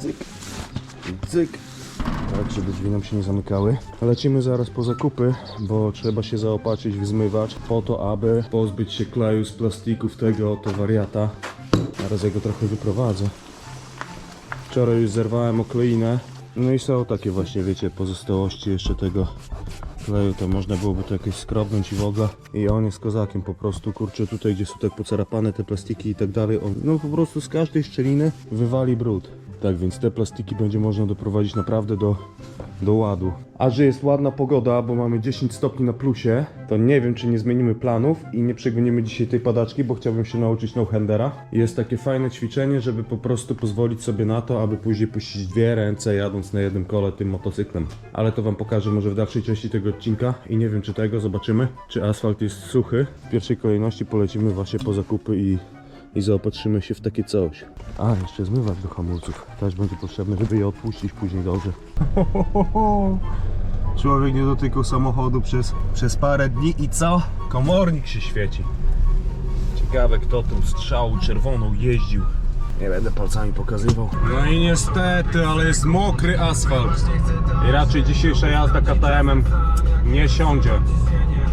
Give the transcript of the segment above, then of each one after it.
cyk, cyk. Tak, żeby drzwi nam się nie zamykały. Lecimy zaraz po zakupy, bo trzeba się zaopatrzyć w zmywacz po to, aby pozbyć się kleju z plastików tego oto wariata. Teraz ja go trochę wyprowadzę. Wczoraj już zerwałem okleinę. No i są takie właśnie, wiecie, pozostałości jeszcze tego kleju, to można byłoby to jakoś skrobnąć i w ogóle. I on jest kozakiem po prostu, kurczę, tutaj gdzie są tak pocarapane te plastiki i tak dalej, on no po prostu z każdej szczeliny wywali brud. Tak więc te plastiki będzie można doprowadzić naprawdę do, do ładu. A że jest ładna pogoda, bo mamy 10 stopni na plusie, to nie wiem czy nie zmienimy planów i nie przegonimy dzisiaj tej padaczki, bo chciałbym się nauczyć no-handera. Jest takie fajne ćwiczenie, żeby po prostu pozwolić sobie na to, aby później puścić dwie ręce jadąc na jednym kole tym motocyklem. Ale to wam pokażę może w dalszej części tego odcinka i nie wiem czy tego, zobaczymy, czy asfalt jest suchy. W pierwszej kolejności polecimy właśnie po zakupy i i zaopatrzymy się w takie coś. A, jeszcze zmywacz do hamulców. Też będzie potrzebny, żeby je odpuścić później dobrze. Człowiek nie dotykał samochodu przez, przez parę dni i co? Komornik się świeci. Ciekawe kto tą strzałą czerwoną jeździł. Nie będę palcami pokazywał. No i niestety, ale jest mokry asfalt. I raczej dzisiejsza jazda KTM-em nie siądzie.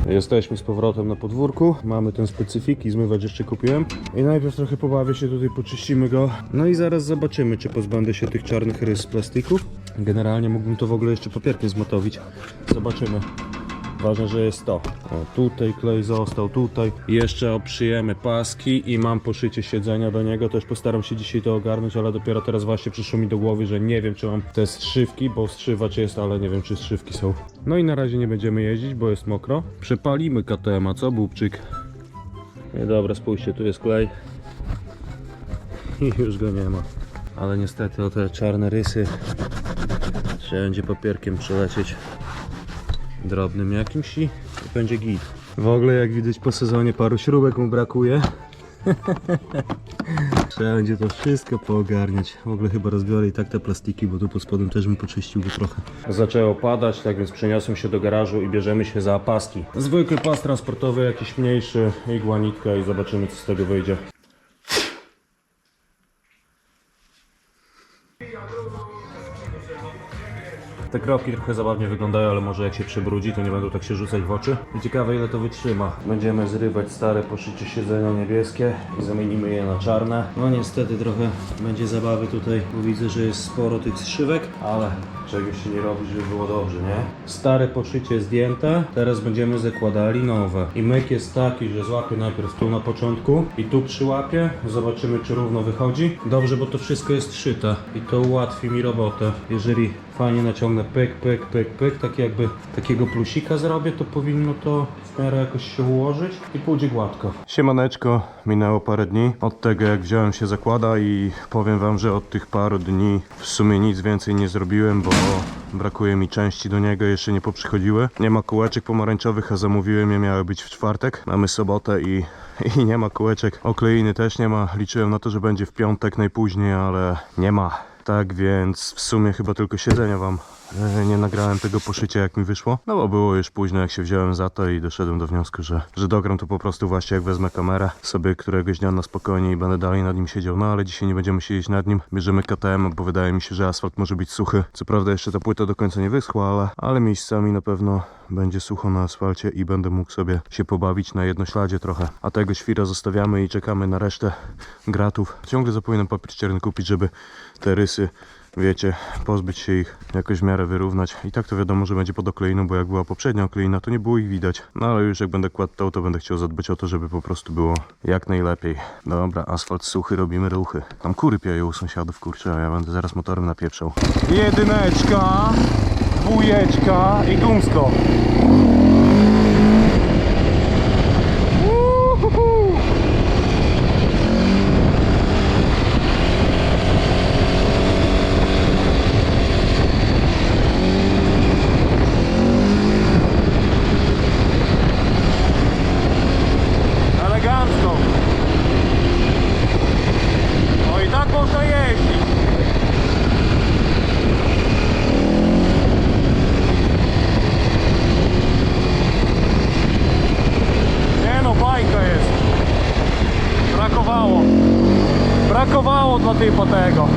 Jesteśmy z powrotem na podwórku. Mamy ten specyfik i zmywacz jeszcze kupiłem. I najpierw trochę pobawię się tutaj, poczyścimy go. No i zaraz zobaczymy, czy pozbędę się tych czarnych rys z plastików. Generalnie mógłbym to w ogóle jeszcze papierkiem zmatowić. Zobaczymy. Ważne, że jest to. O, tutaj klej został, tutaj. Jeszcze oprzyjemy paski i mam poszycie siedzenia do niego. Też postaram się dzisiaj to ogarnąć, ale dopiero teraz właśnie przyszło mi do głowy, że nie wiem, czy mam te strzywki, bo wstrzywacz jest, ale nie wiem, czy strzywki są. No i na razie nie będziemy jeździć, bo jest mokro. Przepalimy KTM, a co, Bubczyk? Nie, dobra, spójrzcie, tu jest klej. I już go nie ma. Ale niestety o te czarne rysy trzeba będzie papierkiem przelecieć drobnym jakimś i będzie git. W ogóle jak widać po sezonie paru śrubek mu brakuje. Trzeba będzie to wszystko poogarniać. W ogóle chyba rozbiorę i tak te plastiki, bo tu pod spodem też bym poczyścił go trochę. Zaczęło padać, tak więc przeniosłem się do garażu i bierzemy się za paski. Zwykły pas transportowy, jakiś mniejszy, igła, nitka i zobaczymy co z tego wyjdzie. Te kropki trochę zabawnie wyglądają, ale może jak się przebrudzi, to nie będą tak się rzucać w oczy. I ciekawe ile to wytrzyma. Będziemy zrywać stare poszycie siedzenia niebieskie i zamienimy je na czarne. No niestety trochę będzie zabawy tutaj, bo widzę, że jest sporo tych zszywek, ale czegoś się nie robi, żeby było dobrze, nie? Stare poszycie zdjęte, teraz będziemy zakładali nowe. I myk jest taki, że złapię najpierw tu na początku i tu przyłapię, zobaczymy czy równo wychodzi. Dobrze, bo to wszystko jest szyte i to ułatwi mi robotę. Jeżeli fajnie naciągnę pyk, pyk, pyk, pyk, tak jakby takiego plusika zrobię, to powinno to w miarę jakoś się ułożyć i pójdzie gładko. Siemaneczko, minęło parę dni od tego jak wziąłem się zakłada i powiem wam, że od tych paru dni w sumie nic więcej nie zrobiłem, bo brakuje mi części do niego, jeszcze nie poprzychodziły. Nie ma kółeczek pomarańczowych, a zamówiłem je, miały być w czwartek. Mamy sobotę i, i nie ma kółeczek. Okleiny też nie ma, liczyłem na to, że będzie w piątek najpóźniej, ale nie ma. Tak więc w sumie chyba tylko siedzenia wam nie nagrałem tego poszycia jak mi wyszło. No bo było już późno jak się wziąłem za to i doszedłem do wniosku, że, że dogram to po prostu właśnie jak wezmę kamerę sobie któregoś dnia na spokojnie i będę dalej nad nim siedział. No ale dzisiaj nie będziemy siedzieć nad nim. Bierzemy KTM, bo wydaje mi się, że asfalt może być suchy. Co prawda jeszcze ta płyta do końca nie wyschła, ale, ale miejscami na pewno będzie sucho na asfalcie i będę mógł sobie się pobawić na jednośladzie trochę. A tego świra zostawiamy i czekamy na resztę gratów. Ciągle zapominam papier kupić, żeby te rysy, wiecie, pozbyć się ich, jakoś w miarę wyrównać. I tak to wiadomo, że będzie pod okleiną, bo jak była poprzednia okleina, to nie było ich widać. No ale już jak będę kładł to, to będę chciał zadbać o to, żeby po prostu było jak najlepiej. Dobra, asfalt suchy, robimy ruchy. Tam kury pieją u sąsiadów, kurczę, a ja będę zaraz motorem napieprzał. Jedyneczka, dwójeczka i gumsko. po tego.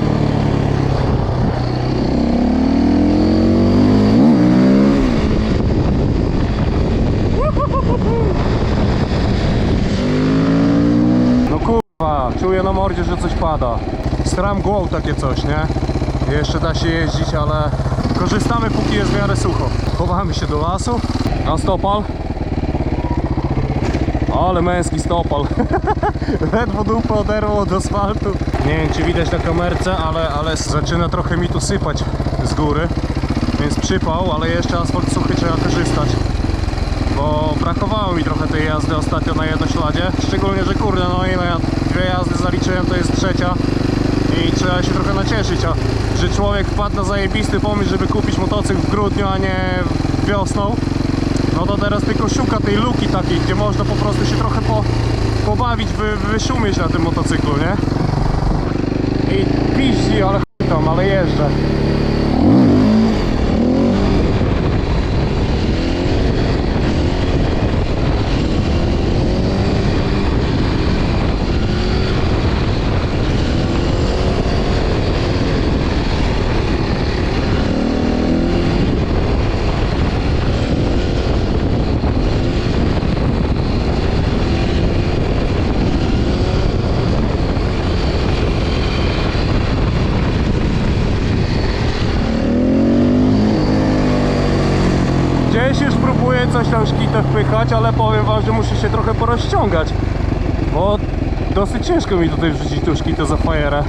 No kurwa, czuję na mordzie, że coś pada. Stram głową takie coś, nie? Jeszcze da się jeździć, ale korzystamy póki jest w miarę sucho. Chowamy się do lasu. Na stopal. Ale męski stopal. Ledwo dupę oderwał od asfaltu. Nie wiem czy widać na kamerce, ale, ale zaczyna trochę mi tu sypać z góry. Więc przypał, ale jeszcze asfalt suchy trzeba korzystać. Bo brakowało mi trochę tej jazdy ostatnio na jednośladzie. Szczególnie, że kurde, no ile ja dwie jazdy zaliczyłem, to jest trzecia. I trzeba się trochę nacieszyć, a że człowiek wpadł na zajebisty pomysł, żeby kupić motocykl w grudniu, a nie wiosną. No to teraz tylko szuka tej luki takiej, gdzie można po prostu się trochę po, pobawić, wy, wyszumieć na tym motocyklu, nie? I piździ, ale tam, ale jeżdżę. Gdzieś już próbuję coś tam szkitę wpychać, ale powiem wam, że muszę się trochę porozciągać. Bo dosyć ciężko mi tutaj wrzucić tą szkitę za fajerę.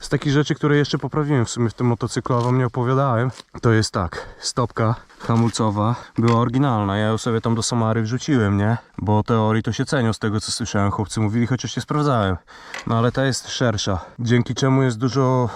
Z takich rzeczy, które jeszcze poprawiłem w sumie w tym motocyklu, a wam nie opowiadałem, to jest tak, stopka hamulcowa była oryginalna, ja ją sobie tam do Samary wrzuciłem, nie? Bo teorii to się cenią z tego co słyszałem, chłopcy mówili, chociaż się sprawdzałem. No ale ta jest szersza, dzięki czemu jest dużo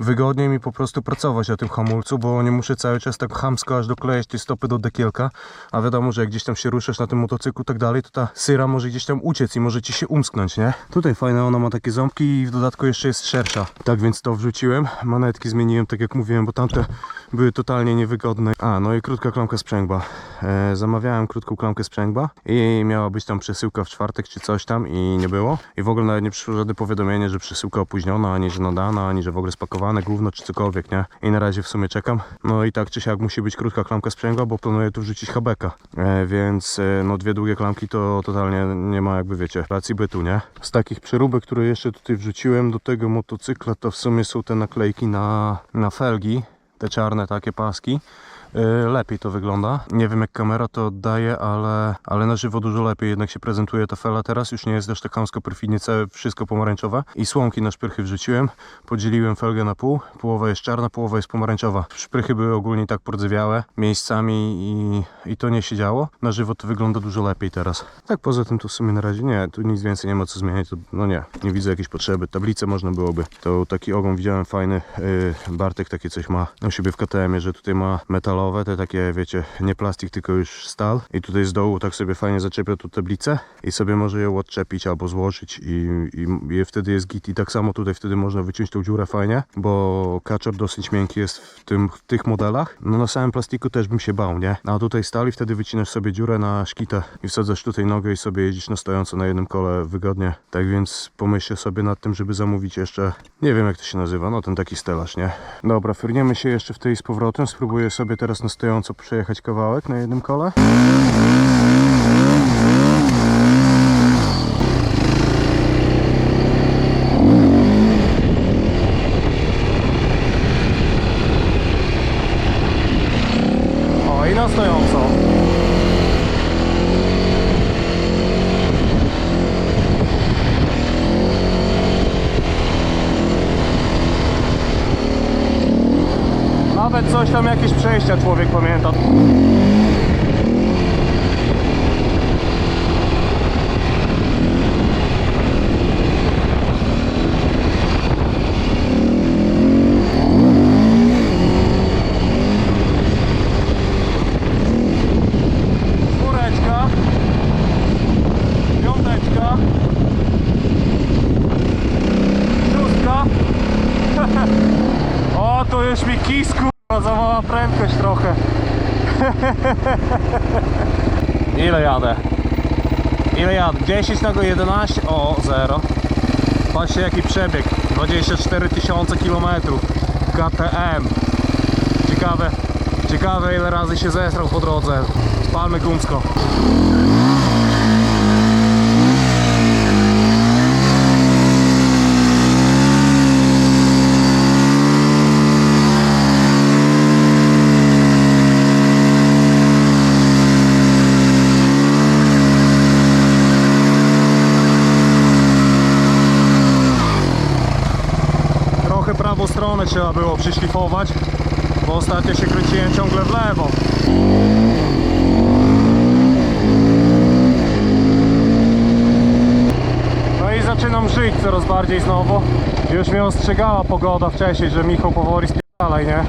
wygodniej mi po prostu pracować na tym hamulcu, bo nie muszę cały czas tak chamsko aż doklejać te stopy do dekielka, a wiadomo, że jak gdzieś tam się ruszasz na tym motocyklu tak dalej, to ta syra może gdzieś tam uciec i może ci się umsknąć, nie? Tutaj fajne, ona ma takie ząbki i w dodatku jeszcze jest szersza. Tak więc to wrzuciłem, manetki zmieniłem, tak jak mówiłem, bo tamte były totalnie niewygodne. A, no i krótka klamka sprzęgła. E, zamawiałem krótką klamkę sprzęgła i miała być tam przesyłka w czwartek czy coś tam i nie było. I w ogóle nawet nie przyszło żadne powiadomienie, że przesyłka opóźniona, ani że nadana, ani że w ogóle spakowane gówno czy cokolwiek, nie? I na razie w sumie czekam. No i tak czy siak musi być krótka klamka sprzęgła, bo planuję tu wrzucić habeka. E, więc e, no dwie długie klamki to totalnie nie ma jakby wiecie, racji bytu, nie? Z takich przeróbek, które jeszcze tutaj wrzuciłem do tego motocykla, to w sumie są te naklejki na, na felgi te czarne takie paski. Yy, Lepiej to wygląda. Nie wiem jak kamera to oddaje, ale, ale na żywo dużo lepiej jednak się prezentuje ta fela teraz. Już nie jest też tak chamsko perfidnie całe wszystko pomarańczowe. I słomki na szprychy wrzuciłem. Podzieliłem felgę na pół. Połowa jest czarna, połowa jest pomarańczowa. Szprychy były ogólnie tak pordzewiałe miejscami i, i to nie siedziało. Na żywo to wygląda dużo lepiej teraz. Tak poza tym to w sumie na razie nie. Tu nic więcej nie ma co zmieniać. To, no nie, nie widzę jakiejś potrzeby. Tablicę można byłoby. To taki ogon widziałem fajny. Yy, Bartek takie coś ma u siebie w KTM-ie, że tutaj ma metalowe, te takie wiecie, nie plastik, tylko już stal. I tutaj z dołu tak sobie fajnie zaczepia tu tablicę i sobie może ją odczepić albo złożyć i, i, i wtedy jest git. I tak samo tutaj wtedy można wyciąć tą dziurę fajnie, bo kaczor dosyć miękki jest w, tym, w tych modelach. No na samym plastiku też bym się bał, nie? A tutaj stali, wtedy wycinasz sobie dziurę na szkitę i wsadzasz tutaj nogę i sobie jeździsz na stojąco na jednym kole wygodnie. Tak więc pomyślę sobie nad tym, żeby zamówić jeszcze, nie wiem jak to się nazywa, no ten taki stelaż, nie? Dobra, firniemy się jeszcze w tej z powrotem. Spróbuję sobie teraz na stojąco przejechać kawałek na jednym kole. O, i stojąco. Nawet coś tam, jakieś przejścia człowiek pamięta. Czwóreczka. Piąteczka. Szóstka. O, to już mi kis, kurwa, za mała prędkość trochę. Ile jadę? Ile jadę? 10 na go 11? O, 0. Patrzcie jaki przebieg. 24 tysiące kilometrów. KTM. Ciekawe, ciekawe ile razy się zesrał po drodze. Spalmy gumsko. Trzeba było przyszlifować, bo ostatnio się kręciłem ciągle w lewo. No i zaczynam żyć coraz bardziej znowu. Już mnie ostrzegała pogoda wcześniej, że Michał powoli spierdalaj, nie?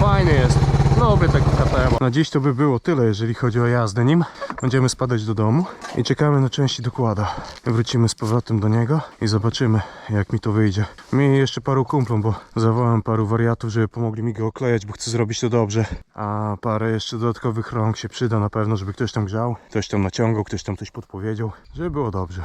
Fajny jest. Lubię tego KTM. Na dziś to by było tyle, jeżeli chodzi o jazdę nim. Będziemy spadać do domu i czekamy na części dokłada. Wrócimy z powrotem do niego i zobaczymy, jak mi to wyjdzie. Mi jeszcze paru kumplom, bo zawołałem paru wariatów, żeby pomogli mi go oklejać, bo chcę zrobić to dobrze. A parę jeszcze dodatkowych rąk się przyda na pewno, żeby ktoś tam grzał, ktoś tam naciągał, ktoś tam coś podpowiedział, żeby było dobrze.